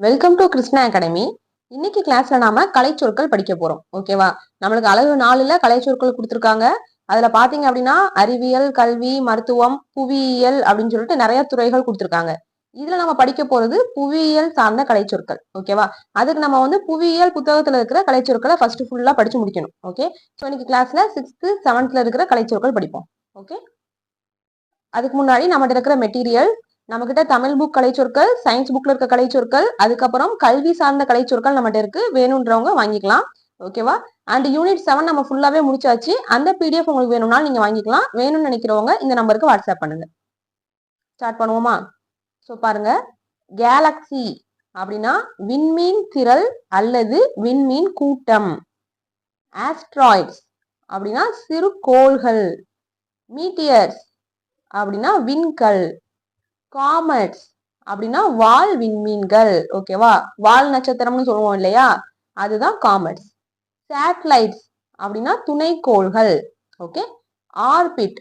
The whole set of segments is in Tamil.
வெல்கம் டு கிருஷ்ணா அகாடமி இன்னைக்கு கிளாஸ்ல நாம கலைச்சொற்கள் படிக்க போறோம். ஓகேவா நம்மளுக்கு அழகு நாலுல கலைச்சொற்கள் கொடுத்துருக்காங்க. அதுல பாத்தீங்க அப்படின்னா அறிவியல் கல்வி மருத்துவம் புவியியல் அப்படின்னு சொல்லிட்டு நிறைய துறைகள் கொடுத்துருக்காங்க. இதுல நம்ம படிக்க போறது புவியியல் சார்ந்த கலைச்சொற்கள். ஓகேவா அதுக்கு நம்ம வந்து புவியியல் புத்தகத்துல இருக்கிற கலைச்சொற்களை ஃபர்ஸ்ட் ஃபுல்லா படிச்சு முடிக்கணும். ஓகே ஸோ இன்னைக்கு கிளாஸ்ல சிக்ஸ்த் செவன்த்ல இருக்கிற கலைச்சொற்கள் படிப்போம். ஓகே அதுக்கு முன்னாடி நம்மகிட்ட இருக்கிற மெட்டீரியல் நம்ம கிட்ட தமிழ் புக் கலைச்சொற்கள் சயின்ஸ் புக்ல இருக்க கலைச்சொற்கள் அதுக்கப்புறம் கல்வி சார்ந்த கலைச்சொற்கள் நம்மகிட்ட இருக்கு. வேணுன்றவங்க வாங்கிக்கலாம். ஓகேவா அண்ட் யூனிட் செவன் நம்ம ஃபுல்லாவே முடிச்சாச்சு. அந்த பிடிஎஃப் உங்களுக்கு வேணும்னா நீங்க வாங்கிக்கலாம். வேணும்னு நினைக்கிறவங்க இந்த நம்பருக்கு வாட்ஸ்அப் பண்ணுங்க. ஸ்டார்ட் பண்ணுவோமா? ஸோ பாருங்க. கேலக்சி அப்படின்னா விண்மீன் திரள் அல்லது விண்மீன் கூட்டம். ஆஸ்ட்ராய்ட்ஸ் அப்படின்னா சிறு கோள்கள். மீட்டியர்ஸ் அப்படின்னா விண்கல். காமெட்ஸ் அப்படின்னா வால் விண்மீன்கள் ஓகேவா வால் நட்சத்திரம்னு சொல்லுவோம் இல்லையா? அதுதான் காமெட்ஸ் சேட்டலைட்ஸ் அப்படின்னா துணைக்கோள்கள் ஓகே ஆர்பிட்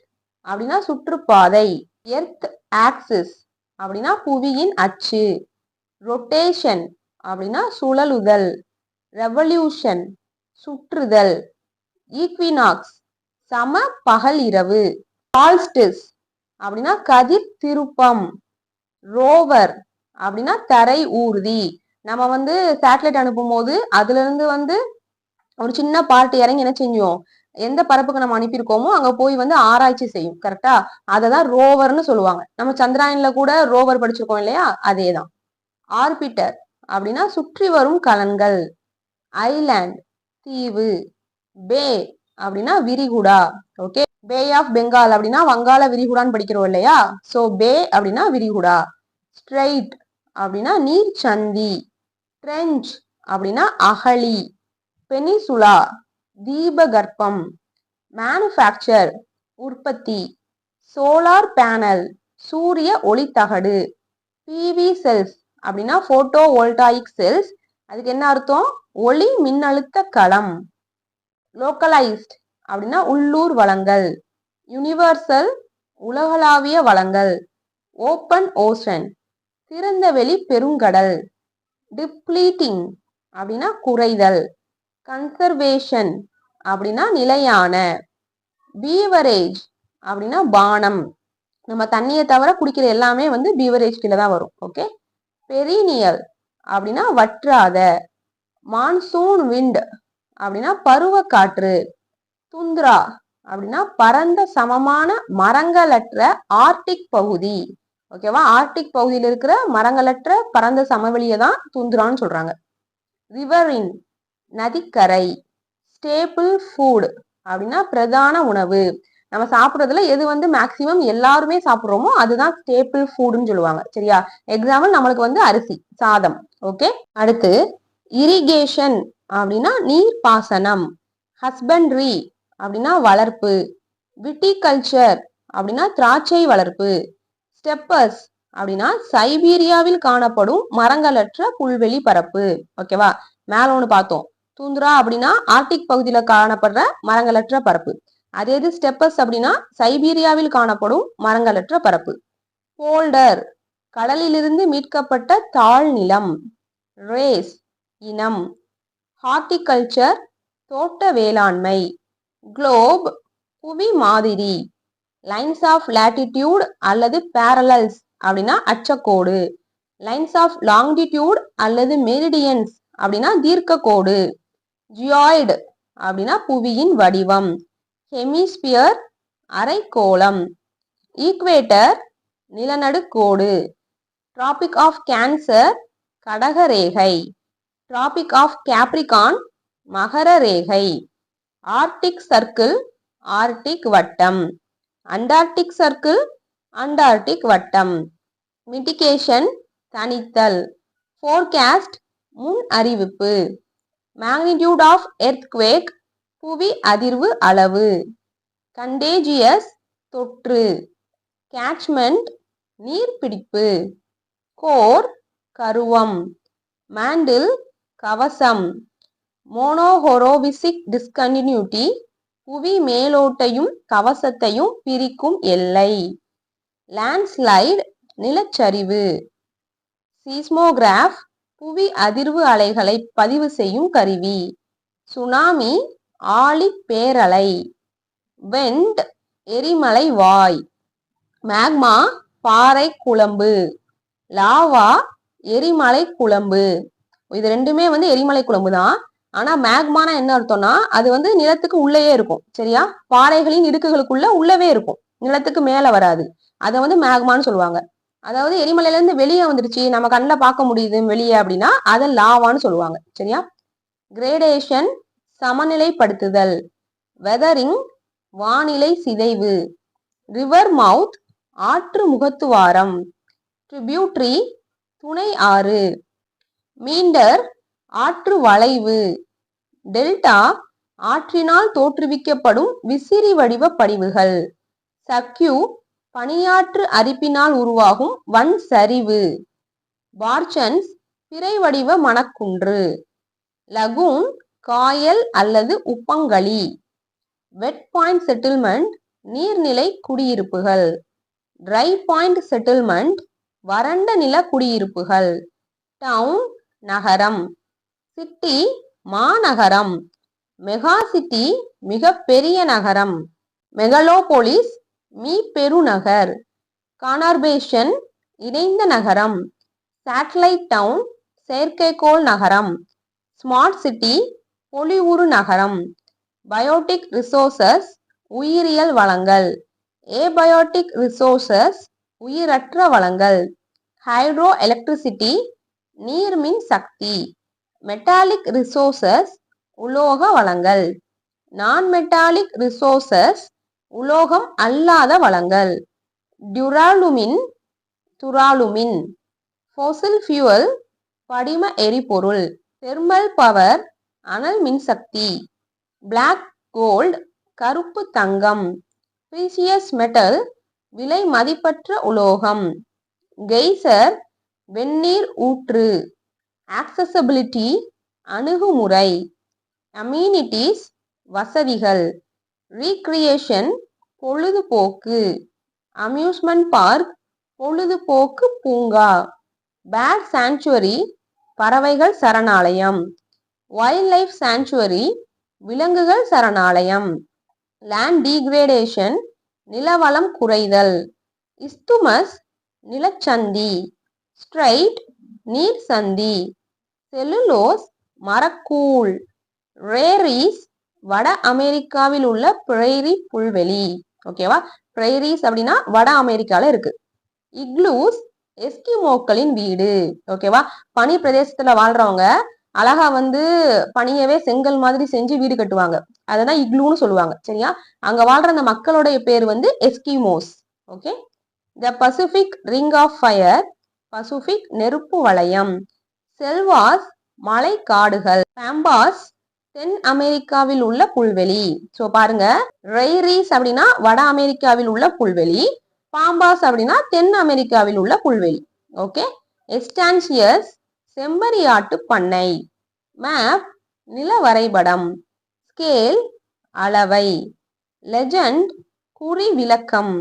அப்படின்னா சுற்றுப்பாதை எர்த் ஆக்சிஸ் அப்படின்னா புவியின் அச்சு ரொட்டேஷன் அப்படின்னா சுழலுதல் ரெவல்யூஷன் சுற்றுதல் ஈக்வினாக்ஸ் சம பகல் இரவு ஆல்ஸ்டிஸ் அப்படின்னா கதிர் திருப்பம் ரோவர் அப்படின்னா தரை ஊர்தி. நம்ம வந்து சேட்டலைட் அனுப்பும் போது அதுல இருந்து வந்து ஒரு சின்ன பார்ட் இறங்கி என்ன செஞ்சோம் எந்த பரப்புக்கு நம்ம அனுப்பியிருக்கோமோ அங்க போய் வந்து ஆராய்ச்சி செய்யும். கரெக்டா அதை தான் ரோவர்னு சொல்லுவாங்க. நம்ம சந்திராயன்ல கூட ரோவர் படிச்சிருக்கோம் இல்லையா? அதே தான் ஆர்பிட்டர் அப்படின்னா சுற்றி வரும் கலன்கள். ஐலாண்ட் தீவு. பே அப்படின்னா விரிகுடா ஓகே பே ஆஃப் பெங்கால் அப்படின்னா வங்காள விரிகுடான்னு படிக்கிறோம் இல்லையா? சோ பே அப்படின்னா விரிகுடா. ஸ்ட்ரைட் அப்படின்னா நீர் சந்தி ட்ரெஞ்ச் அப்படின்னா அகழி. பெனிசுலா தீபகற்பம். மேனுஃபேக்சர் உற்பத்தி. சோலார் பேனல் சூரிய ஒளித்தகடு. பிவி செல்ஸ் அப்படின்னா போட்டோ வோல்டாயிக் செல்ஸ் அதுக்கு என்ன அர்த்தம்? ஒளி மின்னழுத்த களம். லோக்கலைஸ்ட் அப்படின்னா உள்ளூர் வளங்கள் யுனிவர்சல் உலகளாவிய வளங்கள் ஓப்பன் ஓஷன் திறந்தவெளி பெருங்கடல் டிப்ளீட்டிங் அப்படின்னா குறைதல் கன்சர்வேஷன் அப்படின்னா நிலையான பீவரேஜ் அப்படின்னா பானம். நம்ம தண்ணியை தவிர குடிக்கிற எல்லாமே வந்து பீவரேஜ் கீழே தான் வரும் ஓகே பெரினியல் அப்படின்னா வற்றாத மான்சூன் விண்ட் அப்படின்னா பருவ காற்று துந்திரா அப்படின்னா பரந்த சமமான மரங்களற்ற ஆர்டிக் பகுதி. ஓகேவா ஆர்டிக் பகுதியில் இருக்கிற மரங்களற்ற பரந்த சமவெளியை தான் துந்துரான்னு சொல்றாங்க. ரிவரின் நதிக்கரை ஸ்டேபிள் ஃபுட் அப்படின்னா பிரதான உணவு. நம்ம சாப்பிட்றதுல எது வந்து மேக்சிமம் எல்லாருமே சாப்பிட்றோமோ அதுதான் ஸ்டேபிள் ஃபுட்னு சொல்லுவாங்க. சரியா? எக்ஸாம்பிள் நம்மளுக்கு வந்து அரிசி சாதம். ஓகே அடுத்து இரிகேஷன் அப்படின்னா நீர் பாசனம் ஹஸ்பண்ட்ரி அப்படின்னா வளர்ப்பு விட்டிகல்ச்சர் அப்படின்னா திராட்சை வளர்ப்பு ஸ்டெப்பர்ஸ் அப்படின்னா சைபீரியாவில் காணப்படும் மரங்களற்ற புல்வெளி பரப்பு. ஓகேவா மேல ஒன்று பார்த்தோம். தூந்துரா அப்படின்னா ஆர்டிக் பகுதியில் காணப்படுற மரங்களற்ற பரப்பு. அதே இது ஸ்டெப்பர்ஸ் அப்படின்னா சைபீரியாவில் காணப்படும் மரங்களற்ற பரப்பு. போல்டர் கடலிலிருந்து மீட்கப்பட்ட தாழ் நிலம் ரேஸ் இனம். ஹார்டிகல்ச்சர் தோட்ட வேளாண்மை. குளோப் புவி மாதிரி. லைன்ஸ் ஆஃப் லேட்டிடியூட் அல்லது பேரலல்ஸ் அப்படின்னா அச்சக்கோடு. லைன்ஸ் ஆஃப் லாங்கிடியூட் அல்லது மெரிடியன்ஸ் அப்படின்னா தீர்க்கக்கோடு. ஜியாய்டு அப்படின்னா புவியின் வடிவம். ஹெமிஸ்பியர் அரைக்கோளம். ஈக்வேட்டர் நிலநடுக்கோடு. டிராபிக் ஆஃப் கேன்சர் கடகரேகை. டிராபிக் ஆஃப் கேப்ரிகான் மகர ரேகை. ஆர்டிக் சர்க்கிள் ஆர்டிக் வட்டம். அண்டார்டிக் சர்க்கிள் அண்டார்டிக் வட்டம். மிட்டிகேஷன் தணித்தல். ஃபோர்காஸ்ட் முன் அறிவிப்பு. மேக்னிடியூட் ஆஃப் எர்த்குவேக் புவி அதிர்வு அளவு. கண்டேஜியஸ் தொற்று. கேட்ச்மெண்ட் நீர்பிடிப்பு கோர் கருவம். மாண்டில் கவசம். மோனோஹொரோவிசிக் டிஸ்கண்டினியூட்டி புவி மேலோட்டையும் கவசத்தையும் பிரிக்கும் எல்லை. லேண்ட்ஸ்லைடு நிலச்சரிவு. சீஸ்மோகிராஃப் புவி அதிர்வு அலைகளை பதிவு செய்யும் கருவி. சுனாமி ஆழி பேரலை. வெண்ட் எரிமலை வாய். மேக்மா பாறை குழம்பு லாவா எரிமலை குழம்பு. இது ரெண்டுமே வந்து எரிமலை குழம்பு தான் ஆனா மேக்மானா என்ன அர்த்தம்னா அது வந்து நிலத்துக்கு உள்ளேயே இருக்கும் சரியா? பாறைகளின் இடுக்குகளுக்குள்ள உள்ளவே இருக்கும் நிலத்துக்கு மேல வராது. அதை வந்து மேக்மான்னு சொல்லுவாங்க. அதாவது எரிமலையில இருந்து வெளியே வந்துருச்சு நம்ம கண்ணில் பார்க்க முடியுது வெளியே அப்படின்னா அதை லாவான்னு சொல்லுவாங்க சரியா? கிரேடேஷன் சமநிலைப்படுத்துதல் வெதரிங் வானிலை சிதைவு ரிவர் மவுத் ஆற்று முகத்துவாரம் ட்ரிபியூட்ரி துணை ஆறு. மீண்டர் ஆற்று வளைவு. டெல்டா ஆற்றினால் தோற்றுவிக்கப்படும் விசிறி வடிவ படிவுகள். சக்யூ பனியாற்று அரிப்பினால் உருவாகும் வன் சரிவு. பார்ச்சன்ஸ் பிறை வடிவ மணக்குன்று. லகூன் காயல் அல்லது உப்பங்களி. வெட் பாயிண்ட் செட்டில்மெண்ட் நீர்நிலை குடியிருப்புகள். ட்ரை பாயிண்ட் செட்டில்மெண்ட் வறண்ட நில குடியிருப்புகள். டவுன் நகரம். சிட்டி மாநகரம். மெகா சிட்டி மிக பெரிய நகரம். மெகலோபோலிஸ் மீ பெருநகர் கானார்பேஷன் இணைந்த நகரம். சேட்டலைட் டவுன் செயற்கைக்கோள் நகரம். ஸ்மார்ட் சிட்டி பொலிவுறு நகரம். பயோட்டிக் ரிசோர்சஸ் உயிரியல் வளங்கள். ஏபயோட்டிக் ரிசோர்சஸ் உயிரற்ற வளங்கள். ஹைட்ரோ எலக்ட்ரிசிட்டி நீர்மின் சக்தி மெட்டாலிக் ரிசோர்சஸ் உலோக வளங்கள். நான் மெட்டாலிக் ரிசோர்சஸ் உலோகம் அல்லாத வளங்கள். டியூராலுமின் துராலுமின் ஃபோசில் ஃபியூவல் படிம எரிபொருள். தெர்மல் பவர் அனல் மின்சக்தி. பிளாக் கோல்ட் கருப்பு தங்கம். ப்ரீசியஸ் மெட்டல் விலை மதிப்பற்ற உலோகம். கெய்சர் வெந்நீர் ஊற்று. ஆக்சசபிலிட்டி அணுகுமுறை. அம்யூனிட்டிஸ் வசதிகள். ரீக்ரியேஷன் பொழுதுபோக்கு. அம்யூஸ்மெண்ட் பார்க் பொழுதுபோக்கு பூங்கா. பேர் சாங்சுவரி பறவைகள் சரணாலயம். வைல்ட் லைஃப் சாங்சுவரி விலங்குகள் சரணாலயம். லேண்ட் டீக்ரேடேஷன் நிலவளம் குறைதல். இஸ்துமஸ் நிலச்சந்தி. ஸ்ட்ரைட் நீர் சந்தி செல்லுலோஸ் மரக்கூழ் ரேரிஸ் வட அமெரிக்காவில் உள்ள பிரைரி புல்வெளி. ஓகேவா பிரைரிஸ் அப்படின்னா வட அமெரிக்கால இருக்கு. இக்லூஸ் எஸ்கிமோக்களின் வீடு. ஓகேவா பனி பிரதேசத்துல வாழ்றவங்க அழகா வந்து பனியவே செங்கல் மாதிரி செஞ்சு வீடு கட்டுவாங்க. அதான் இக்லூன்னு சொல்லுவாங்க. சரியா? அங்க வாழ்ற அந்த மக்களுடைய பேர் வந்து Eskimos. Okay the Pacific ring of fire Pacific நெருப்பு வளையம். செல்வாஸ் மலை காடுகள். பாம்பாஸ் தென் அமெரிக்காவில் உள்ள புல்வெளி. ஸோ பாருங்க. ரெய்ரீஸ் அப்படின்னா வட அமெரிக்காவில் உள்ள புல்வெளி. பாம்பாஸ் அப்படின்னா தென் அமெரிக்காவில் உள்ள புல்வெளி. ஓகே எஸ்டான்சியஸ் செம்பரியாட்டு பண்ணை. மேப் நில வரைபடம் ஸ்கேல் அளவை. லெஜண்ட் குறி விளக்கம்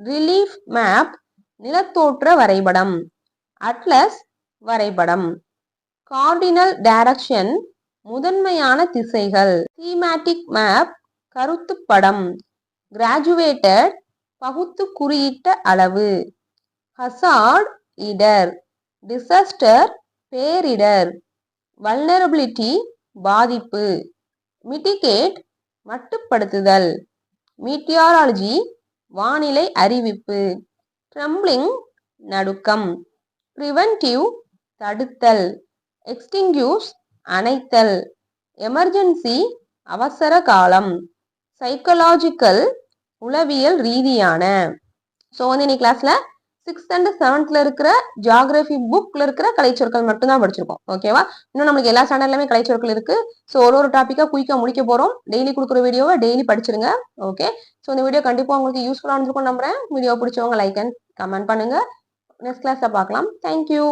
ரிலீஃப் மேப் நிலத்தோற்ற வரைபடம். அட்லஸ் வரைபடம். கார்டினல் டைரக்ஷன் முதன்மையான திசைகள். தீமேட்டிக் மேப் கருத்து படம். கிராஜுவேட்டட் பகுத்து குறியிட்ட அளவு. ஹசார்ட் இடர். டிசஸ்டர் பேரிடர். வல்னரபிலிட்டி பாதிப்பு. மிட்டிகேட் மட்டுப்படுத்துதல். மீட்டியாராலஜி வானிலை அறிவிப்பு. ட்ரம்பிளிங் நடுக்கம். ப்ரிவென்டிவ் தடுத்தல். எக்ஸ்டிங்யூஸ் அணைத்தல். எமர்ஜென்சி அவசர காலம். சைக்கலாஜிக்கல் உளவியல் ரீதியான. ஸோ வந்து இன்னைக்கு கிளாஸில் சிக்ஸ்த் அண்ட் செவன்த்ல இருக்கிற ஜியாகிரபி புக்ல இருக்கிற கலைச்சொற்கள் மட்டும்தான் படிச்சிருக்கோம். ஓகேவா இன்னும் நம்மளுக்கு எல்லா ஸ்டாண்டர்ட்லயுமே கலைச்சொற்கள் இருக்கு. ஸோ ஒரு ஒரு டாப்பிக்கா குயிக்கா முடிக்க போறோம். டெய்லி கொடுக்குற வீடியோவை டெய்லி படிச்சிருங்க. ஓகே ஸோ இந்த வீடியோ கண்டிப்பா உங்களுக்கு யூஸ்ஃபுல்லா இருந்திருக்கும் நம்புறேன். வீடியோ பிடிச்சவங்க லைக் அண்ட் கமெண்ட் பண்ணுங்க. நெக்ஸ்ட் கிளாஸ்ல பார்க்கலாம். Thank you